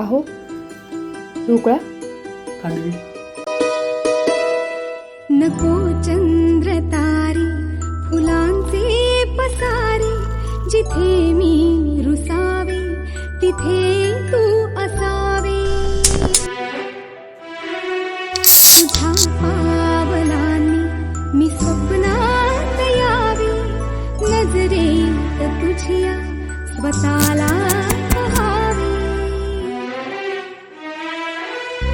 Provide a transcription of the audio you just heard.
आहो ढोकळा? खांडवी नको चंद्र तारे फुलांचे पसारे जिथे मी रुसावे तिथे तू असावे. तुझ्या पावलांनी मी स्वप्नात यावे नजरेत तुझ्या स्वतःला